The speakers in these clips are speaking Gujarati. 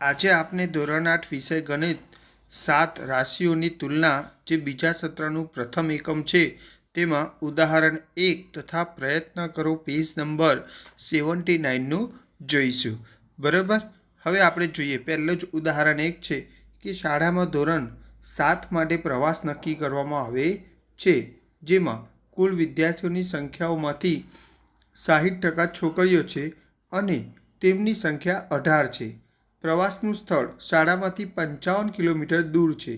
આજે આપને ધોરણ આઠ વિષય ગણિત સાત રાશિઓની તુલના જે બીજા સત્રનું પ્રથમ એકમ છે, તેમાં ઉદાહરણ એક તથા પ્રયત્ન કરો પેજ નંબર સેવન્ટી નાઇનનું જોઈશું. બરાબર? હવે આપણે જોઈએ, પહેલું જ ઉદાહરણ એક છે કે શાળામાં ધોરણ સાત માટે પ્રવાસ નક્કી કરવામાં આવે છે, જેમાં કુલ વિદ્યાર્થીઓની સંખ્યાઓમાંથી સાહીઠ ટકા છોકરીઓ છે અને તેમની સંખ્યા અઢાર છે. પ્રવાસનું સ્થળ શાળામાંથી પંચાવન કિલોમીટર દૂર છે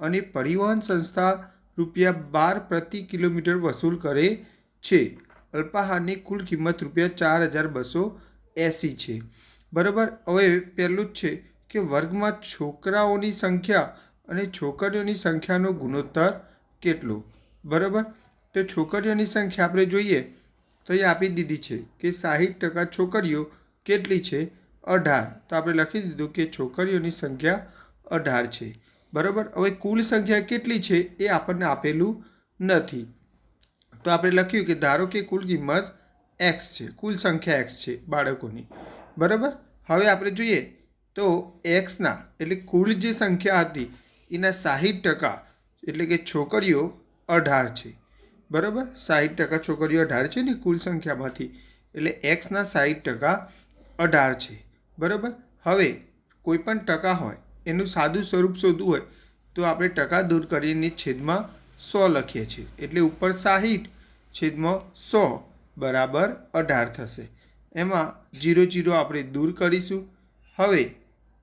અને પરિવહન સંસ્થા રૂપિયા બાર પ્રતિ કિલોમીટર વસૂલ કરે છે. અલ્પાહારની કુલ કિંમત રૂપિયા ચાર હજાર બસો એંસી છે. બરાબર? હવે પહેલું જ છે કે વર્ગમાં છોકરાઓની સંખ્યા અને છોકરીઓની સંખ્યાનો ગુણોત્તર કેટલો? બરાબર? તો છોકરીઓની સંખ્યા આપણે જોઈએ. તો એ આપી દીધી છે કે સાહીઠ ટકા છોકરીઓ કેટલી છે? અઢાર. તો આપણે લખી દીધું કે છોકરીઓની સંખ્યા અઢાર છે. બરાબર? હવે કુલ સંખ્યા કેટલી છે એ આપણને આપેલું નથી. તો આપણે લખ્યું કે ધારો કે કુલ કિંમત એક્સ છે. કુલ સંખ્યા એક્સ છે બાળકોની. બરાબર? હવે આપણે જોઈએ તો એક્સના એટલે કુલ જે સંખ્યા હતી, એના સાહીઠ ટકા, એટલે કે છોકરીઓ અઢાર છે. બરાબર? સાહીઠ ટકા છોકરીઓ અઢાર છે ને કુલ સંખ્યામાંથી. એટલે એક્સના સાહીઠ ટકા અઢાર છે. બરાબર? હવે કોઈ પણ ટકા હોય, એનું સાદું સ્વરૂપ શોધવું હોય, તો આપણે ટકા દૂર કરીને છેદમાં સો લખીએ છીએ. એટલે ઉપર સાહીઠ, છેદમાં સો બરાબર અઢાર થશે. એમાં જીરો જીરો આપણે દૂર કરીશું. હવે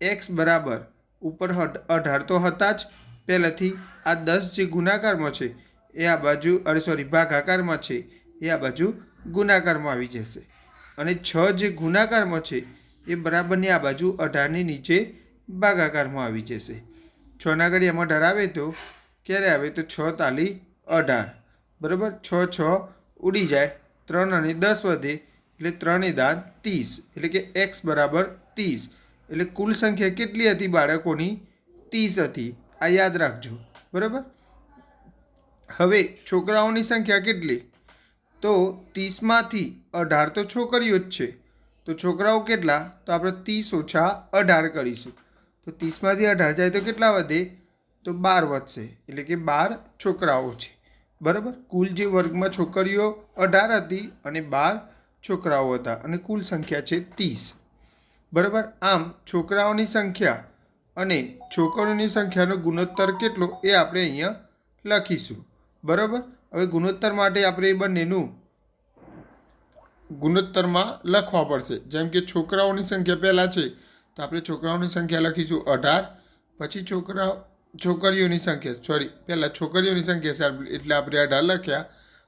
એક્સ બરાબર ઉપર અઢાર તો હતા જ. પહેલાંથી આ દસ જે ગુણાકારમાં છે, એ આ બાજુ, અરે સોરી ભાગાકારમાં છે, એ આ બાજુ ગુણાકારમાં આવી જશે. અને છ જે ગુણાકારમાં છે, એ બરાબરની આ બાજુ અઢારની નીચે ભાગાકારમાં આવી જશે. છના ઘડી એમાં અઢાર આવે તો, ક્યારે આવે તો છ તાલી અઢાર. બરાબર? છ છ ઉડી જાય, ત્રણ અને દસ વધે, એટલે ત્રણે દાન ત્રીસ. એટલે કે એક્સ બરાબર ત્રીસ. એટલે કુલ સંખ્યા કેટલી હતી બાળકોની? ત્રીસ હતી. આ યાદ રાખજો. બરાબર? હવે છોકરાઓની સંખ્યા કેટલી? તો ત્રીસમાંથી અઢાર તો છોકરીઓ જ છે. તો છોકરાઓ કેટલા? તો આપણે ત્રીસ ઓછા અઢાર કરીશું. તો ત્રીસમાંથી અઢાર જાય તો કેટલા વધે? તો બાર વધશે. એટલે કે બાર છોકરાઓ છે. બરાબર? કુલ જે વર્ગમાં છોકરીઓ અઢાર હતી અને બાર છોકરાઓ હતા. અને કુલ સંખ્યા છે ત્રીસ. બરાબર? આમ છોકરાઓની સંખ્યા અને છોકરીઓની સંખ્યાનો ગુણોત્તર કેટલો એ આપણે અહીંયા લખીશું. બરાબર? હવે ગુણોત્તર માટે આપણે એ બંનેનું ગુણોત્તરમાં લખવા પડશે. જેમ કે છોકરાઓની સંખ્યા પહેલાં છે, તો આપણે છોકરાઓની સંખ્યા લખીશું અઢાર, પછી છોકરાઓ છોકરીઓની સંખ્યા સોરી પહેલાં છોકરીઓની સંખ્યા છે, એટલે આપણે અઢાર લખ્યા,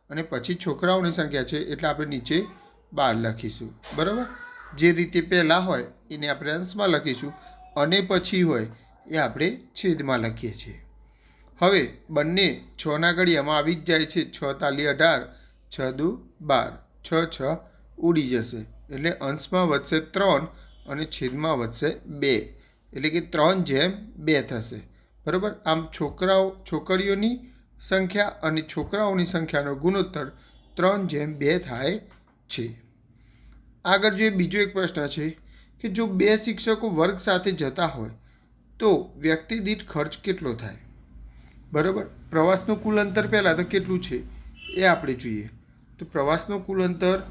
અને પછી છોકરાઓની સંખ્યા છે, એટલે આપણે નીચે બાર લખીશું. બરાબર? જે રીતે પહેલાં હોય, એને આપણે અંશમાં લખીશું, અને પછી હોય, એ આપણે છેદમાં લખીએ છીએ. હવે બંને છના ઘડિયામાં આવી જ જાય છે. છ તાલી અઢાર, છ દુ બાર, છ છ ઉડી જશે. એટલે અંશમાં વધશે ત્રણ અને છેદમાં વધશે બે. એટલે કે ત્રણ જેમ બે થશે. બરાબર? આમ છોકરાઓ, છોકરીઓની સંખ્યા અને છોકરાઓની સંખ્યાનો ગુણોત્તર ત્રણ જેમ બે થાય છે. આગળ જે બીજો એક પ્રશ્ન છે કે જો બે શિક્ષકો વર્ગ સાથે જતા હોય તો વ્યક્તિ દીઠ ખર્ચ કેટલો થાય? બરાબર? પ્રવાસનું કુલ અંતર પહેલાં તો કેટલું છે? એ આપણે જોઈએ. તો પ્રવાસનું કુલ અંતર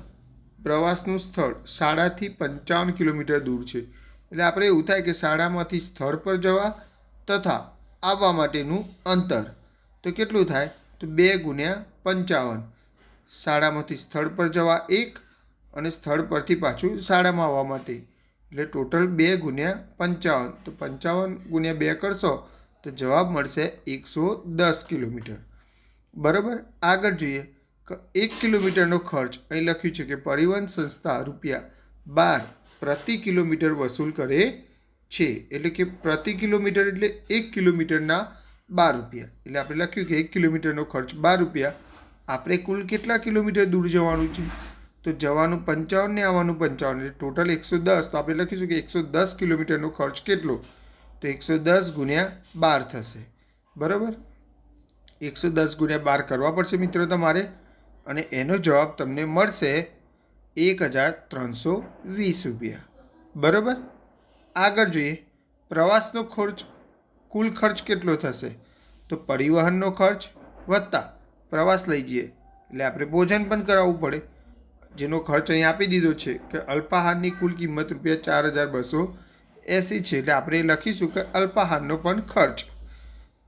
પ્રવાસનું સ્થળ શાળાથી પંચાવન કિલોમીટર દૂર છે. એટલે આપણે એવું થાય કે શાળામાંથી સ્થળ પર જવા તથા આવવા માટેનું અંતર. તો કેટલું થાય? તો બે ગુણ્યા પંચાવન. શાળામાંથી સ્થળ પર જવા એક અને સ્થળ પરથી પાછું શાળામાં આવવા માટે. એટલે ટોટલ બે ગુણ્યા પંચાવન. તો પંચાવન ગુણ્યા બે કરશો તો જવાબ મળશે એકસો દસ કિલોમીટર. બરાબર? આગળ જોઈએ. એક કિલોમીટરનો ખર્ચ. અહીં લખ્યું છે કે પરિવહન સંસ્થા રૂપિયા બાર પ્રતિ કિલોમીટર વસૂલ કરે છે. એટલે કે પ્રતિ કિલોમીટર એટલે એક કિલોમીટરના બાર રૂપિયા. એટલે આપણે લખ્યું કે એક કિલોમીટરનો ખર્ચ બાર રૂપિયા. આપણે કુલ કેટલા કિલોમીટર દૂર જવાનું છે? તો જવાનું પંચાવન ને આવવાનું પંચાવન. એટલે ટોટલ એકસો દસ. તો આપણે લખીશું કે એકસો દસ કિલોમીટરનો ખર્ચ કેટલો? તો એકસો દસ ગુણ્યા બાર થશે. બરાબર? એકસો દસ ગુણ્યા બાર કરવા પડશે મિત્રો તમારે. અને એનો જવાબ તમને મળશે એક હજાર ત્રણસો વીસ રૂપિયા. બરાબર? આગળ જોઈએ. પ્રવાસનો ખર્ચ, કુલ ખર્ચ કેટલો થશે? તો પરિવહનનો ખર્ચ વત્તા પ્રવાસ લઈ જઈએ. એટલે આપણે ભોજન પણ કરાવવું પડે. જેનો ખર્ચ અહીં આપી દીધો છે કે અલ્પાહારની કુલ કિંમત રૂપિયા ચાર હજાર બસો એંસી છે. એટલે આપણે લખીશું કે અલ્પાહારનો પણ ખર્ચ.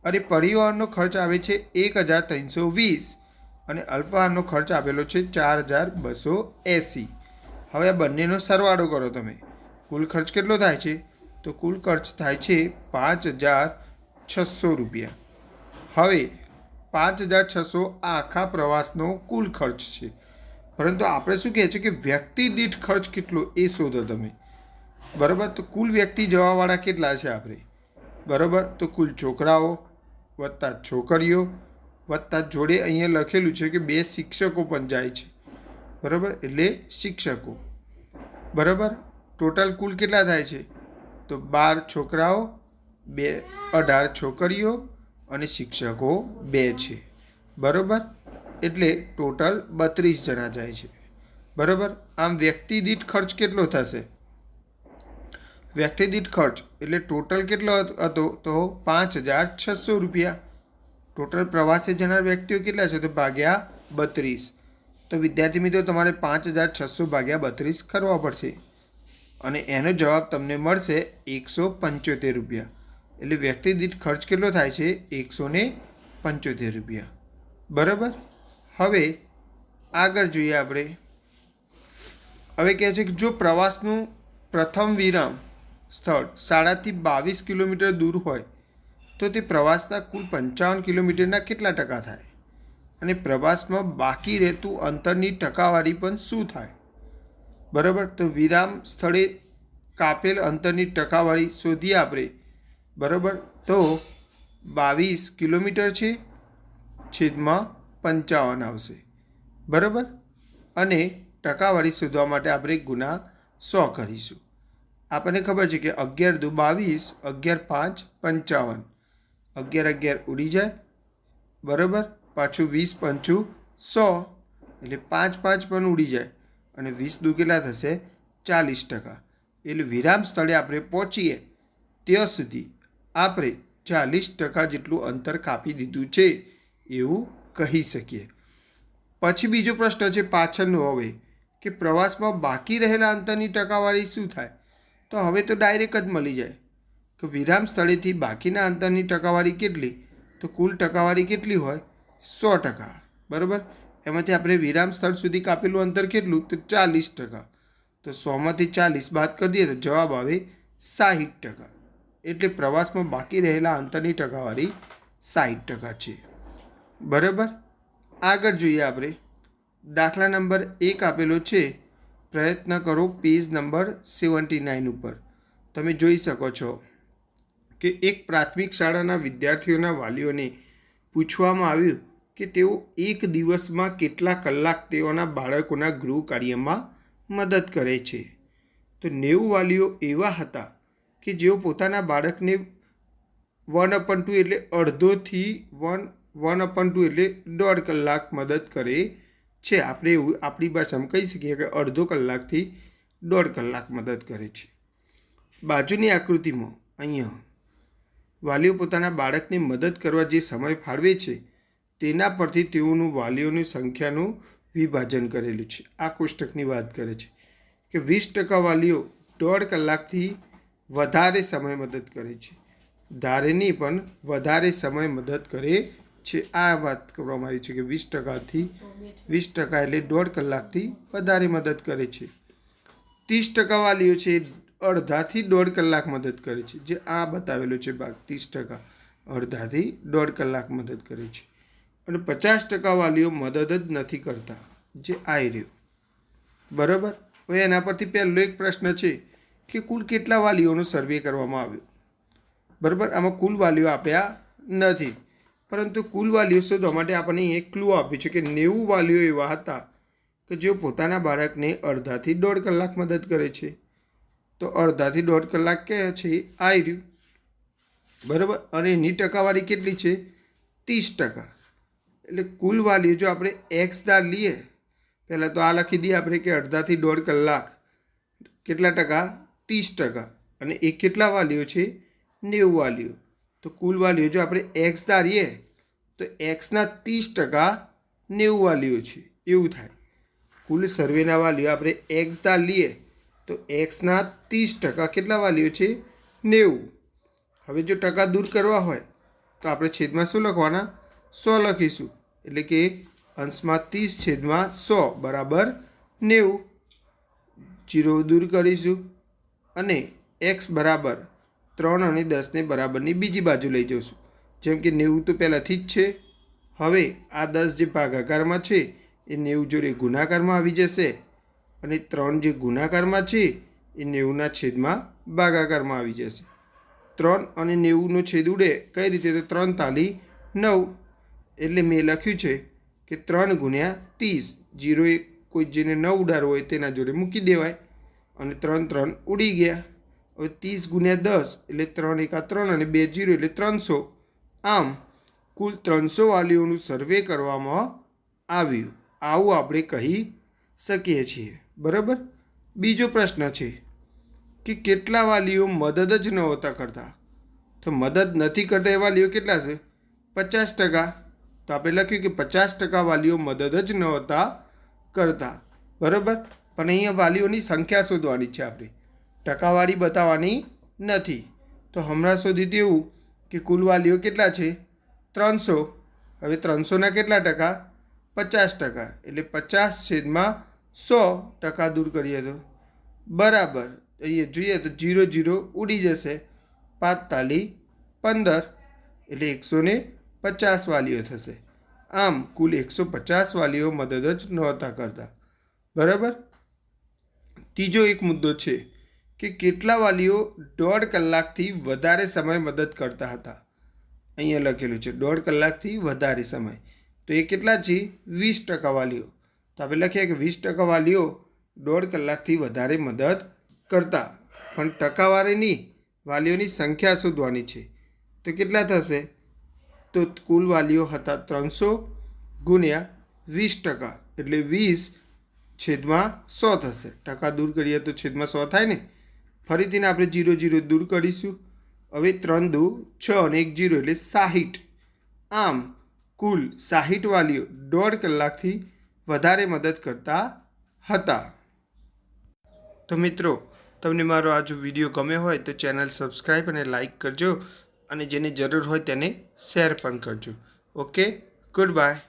અને પરિવહનનો ખર્ચ આવે છે એક હજાર ત્રણસો વીસ. અને અલ્પાહારનો ખર્ચ આવેલો છે ચાર હજાર બસો એંસી. હવે આ બંનેનો સરવાળો કરો તમે. કુલ ખર્ચ કેટલો થાય છે? તો કુલ ખર્ચ થાય છે પાંચ હજાર છસો રૂપિયા. હવે પાંચ હજાર છસો આ આખા પ્રવાસનો કુલ ખર્ચ છે. પરંતુ આપણે શું કહે છે કે વ્યક્તિ દીઠ ખર્ચ કેટલો એ શોધો તમે. બરાબર? તો કુલ વ્યક્તિ જવાવાળા કેટલા છે આપણે? બરાબર? તો કુલ છોકરાઓ વત્તા છોકરીઓ વત્તા જોડે અહીંયા લખેલું છે કે બે શિક્ષકો પણ જાય છે. બરાબર? એટલે શિક્ષકો. બરાબર? ટોટલ કુલ કેટલા થાય છે? તો બાર છોકરાઓ, બે, અઢાર છોકરીઓ અને શિક્ષકો બે છે. બરાબર? એટલે ટોટલ બત્રીસ જણા જાય છે. બરાબર? આમ વ્યક્તિ દીઠ ખર્ચ કેટલો થશે? વ્યક્તિ દીઠ ખર્ચ, એટલે ટોટલ કેટલો હતો તો પાંચ હજાર છસો રૂપિયા. ટોટલ પ્રવાસે જનાર વ્યક્તિઓ કેટલા છે? તો ભાગ્યા બત્રીસ. તો વિદ્યાર્થી મિત્રો, તમારે પાંચ હજાર છસો ભાગ્યા બત્રીસ કરવા પડશે. અને એનો જવાબ તમને મળશે એકસો પંચોતેર રૂપિયા. એટલે વ્યક્તિ દીઠ ખર્ચ કેટલો થાય છે? એકસો ને પંચોતેર રૂપિયા. બરાબર? હવે આગળ જોઈએ આપણે. હવે કહે છે કે જો પ્રવાસનું પ્રથમ વિરામ સ્થળ સાડાથી બાવીસ કિલોમીટર દૂર હોય, તો તે પ્રવાસના કુલ પંચાવન કિલોમીટરના કેટલા ટકા થાય? અને પ્રવાસમાં બાકી રહેતું અંતરની ટકાવારી પણ શું થાય? બરાબર, તો વિરામ સ્થળે કાપેલ અંતરની ટકાવારી શોધીએ આપણે. બરાબર, તો બાવીસ કિલોમીટર છે, છેદમાં પંચાવન આવશે. બરાબર? અને ટકાવારી શોધવા માટે આપણે ગુના સો કરીશું. આપણને ખબર છે કે અગિયાર દુ બાવીસ, અગિયાર પાંચ, પંચાવન. અગિયાર અગિયાર ઉડી જાય. બરાબર? પાછું વીસ પંચું સો. એટલે પાંચ પાંચ પણ ઉડી જાય. અને વીસ દુ કેટલા થશે? ચાલીસ ટકા. એટલે વિરામ સ્થળે આપણે પહોંચીએ. ત્યાં સુધી આપણે ચાલીસ ટકા જેટલું અંતર કાપી દીધું છે એવું કહી શકીએ. પછી બીજો પ્રશ્ન છે પાછળનો હવે, કે પ્રવાસમાં બાકી રહેલા અંતરની ટકાવારી શું થાય? તો હવે તો ડાયરેક્ટ જ મળી જાય. કે વિરામ સ્થળેથી બાકીના અંતરની ટકાવારી કેટલી? તો કુલ ટકાવારી કેટલી હોય? સો ટકા. બરાબર? એમાંથી આપણે વિરામ સ્થળ સુધી કાપેલું અંતર કેટલું? તો ચાલીસ ટકા. તો સોમાંથી ચાલીસ બાદ કરી દઈએ તો જવાબ આવે સાહીઠ ટકા. એટલે પ્રવાસમાં બાકી રહેલા અંતરની ટકાવારી સાહીઠ ટકા છે. બરાબર? આગળ જોઈએ આપણે. દાખલા નંબર એક આપેલો છે પ્રયત્ન કરો પેજ નંબર સેવન્ટી નાઇન ઉપર. તમે જોઈ શકો છો કે એક પ્રાથમિક શાળાના વિદ્યાર્થીઓના વાલીઓને પૂછવામાં આવ્યું કે તેઓ એક દિવસમાં કેટલા કલાક તેઓના બાળકોના ગૃહ કાર્યમાં મદદ કરે છે. તો નેવું વાલીઓ એવા હતા કે જેઓ પોતાના બાળકને વન અપન ટુ એટલે અડધોથી વન વન અપન ટુ એટલે દોઢ કલાક મદદ કરે છે, આપણે એવું આપણી ભાષામાં કહી શકીએ કે અડધો કલાકથી દોઢ કલાક મદદ કરે છે. બાજુની આકૃતિમાં અહીંયા વાલીઓ પોતાના બાળકને મદદ કરવા જે સમય ફાળવે છે, તેના પરથી તેઓનું વાલીઓની સંખ્યાનું વિભાજન કરેલું છે. આ કોષ્ટકની વાત કરે છે કે વીસ ટકા વાલીઓ દોઢ કલાકથી વધારે સમય મદદ કરે છે. ધારેની પણ વધારે સમય મદદ કરે છે. આ વાત કરવામાં આવી છે કે વીસ ટકાથી વીસ ટકા એટલે દોઢ કલાકથી વધારે મદદ કરે છે. ત્રીસ ટકા વાલીઓ છે અડધાથી દોઢ કલાક મદદ કરે છે. જે આ બતાવેલો છે ભાગ, ત્રીસ ટકા અડધાથી દોઢ કલાક મદદ કરે છે. અને પચાસ ટકા વાલીઓ મદદ જ નથી કરતા. જે આઈ રહ્યું. બરાબર? હવે એના પરથી પહેલો એક પ્રશ્ન છે કે કુલ કેટલા વાલીઓનો સર્વે કરવામાં આવ્યો? બરાબર? આમાં કુલ વાલીઓ આપ્યા નથી. પરંતુ કુલ વાલીઓ શોધવા માટે આપણને એક ક્લુ આપ્યું છે કે નેવું વાલીઓ એવા હતા કે જેઓ પોતાના બાળકને અડધાથી દોઢ કલાક મદદ કરે છે. તો અડધાથી દોઢ કલાક કે છે? આવી રહ્યું. બરાબર? અને એની ટકાવારી કેટલી છે? ત્રીસ ટકા. એટલે કુલ વાલીઓ જો આપણે એક્સ દાર લઈએ, પહેલાં તો આ લખી દઈએ આપણે કે અડધાથી દોઢ કલાક. કેટલા ટકા? ત્રીસ ટકા. અને એ કેટલા વાલીઓ છે? નેવું વાલીઓ. તો કુલ વાલીઓ જો આપણે એક્સ ધારીએ, તો એક્સના ત્રીસ ટકા નેવું વાલીઓ છે. એવું થાય. કુલ સર્વેના વાલીઓ આપણે એક્સ ધાર લઈએ તો એક્સના ત્રીસ ટકા કેટલા વાલીઓ છે? નેવું. હવે જો ટકા દૂર કરવા હોય, તો આપણે છેદમાં શું લખવાના? સો લખીશું. એટલે કે અંશમાં ત્રીસ છેદમાં સો બરાબર નેવું. જીરો દૂર કરીશું અને એક્સ બરાબર ત્રણ અને દસને બરાબરની બીજી બાજુ લઈ જઈશું. જેમ કે નેવું તો પહેલાંથી જ છે. હવે આ દસ જે ભાગાકારમાં છે, એ નેવું જોડે ગુણાકારમાં આવી જશે અને ત્રણ જે ગુણાકારમાં છે, એ નેવુંના છેદમાં ભાગાકારમાં આવી જશે. ત્રણ અને નેવુંનો છેદ ઉડે કઈ રીતે? તો ત્રણ તાલી નવ. એટલે મેં લખ્યું છે કે ત્રણ ગુણ્યા ત્રીસ. જીરો એક કોઈ જેને ન ઉડાડવો હોય તેના જોડે મૂકી દેવાય અને ત્રણ ત્રણ ઉડી ગયા. હવે ત્રીસ ગુણ્યા દસ એટલે ત્રણ એકા ત્રણ અને બે જીરો એટલે ત્રણસો. આમ, કુલ ત્રણસો વાલીઓનું સર્વે કરવામાં આવ્યું. આવું આપણે કહી શકીએ છીએ. બરાબર? બીજો પ્રશ્ન છે કે કેટલા વાલીઓ મદદ જ નહોતા કરતા? તો મદદ નથી કરતા એ વાલીઓ કેટલા છે? પચાસ ટકા. તો આપણે લખ્યું કે પચાસ ટકા વાલીઓ મદદ જ નહોતા કરતા. બરાબર? પણ અહીંયા વાલીઓની સંખ્યા શોધવાની છે આપણે. ટકાવારી બતાવવાની નથી. તો હમણાં સુધી દેવું કે કુલ વાલીઓ કેટલા છે? ત્રણસો. હવે ત્રણસોના કેટલા ટકા? પચાસ ટકા. એટલે પચાસ છેદમાં સો ટકા દૂર કરીએ તો. બરાબર. અહીંયા જોઈએ તો જીરો જીરો ઉડી જશે. પાંચ તાલી પંદર. એટલે એકસો પચાસ વાલીઓ થશે. આમ કુલ એકસો પચાસ વાલીઓ મદદ જ નહોતા કરતા. બરાબર? ત્રીજો એક મુદ્દો છે. કે કેટલા વાલીઓ દોઢ કલાકથી વધારે સમય મદદ કરતા હતા? અહીંયા લખેલું છે, દોઢ કલાકથી વધારે સમય. તો એ કેટલા છે? વીસ ટકા વાલીઓ. તો આપણે લખીએ કે વીસ ટકા વાલીઓ દોઢ કલાકથી વધારે મદદ કરતા. પણ ટકાવારીની વાલીઓની સંખ્યા શોધવાની છે. તો કેટલા થશે? તો કુલ વાલીઓ હતા ત્રણસો ગુણ્યા વીસ ટકા. એટલે વીસ છેદમાં સો થશે. ટકા દૂર કરીએ તો છેદમાં સો થાય ને? ફરીથી આપણે જીરો જીરો દૂર કરીશું. હવે ત્રણ દુ, છ અને એક જીરો એટલે સાહીઠ. આમ, કુલ સાહીઠ વાલીઓ દોઢ કલાકથી વધારે મદદ કરતા હતા. તો મિત્રો, તમને મારો આ જો વીડિયો ગમ્યો હોય તો ચેનલ સબસ્ક્રાઈબ અને લાઇક કરજો અને જેને જરૂર હોય તેને શેર પણ કરજો. Okay, good bye.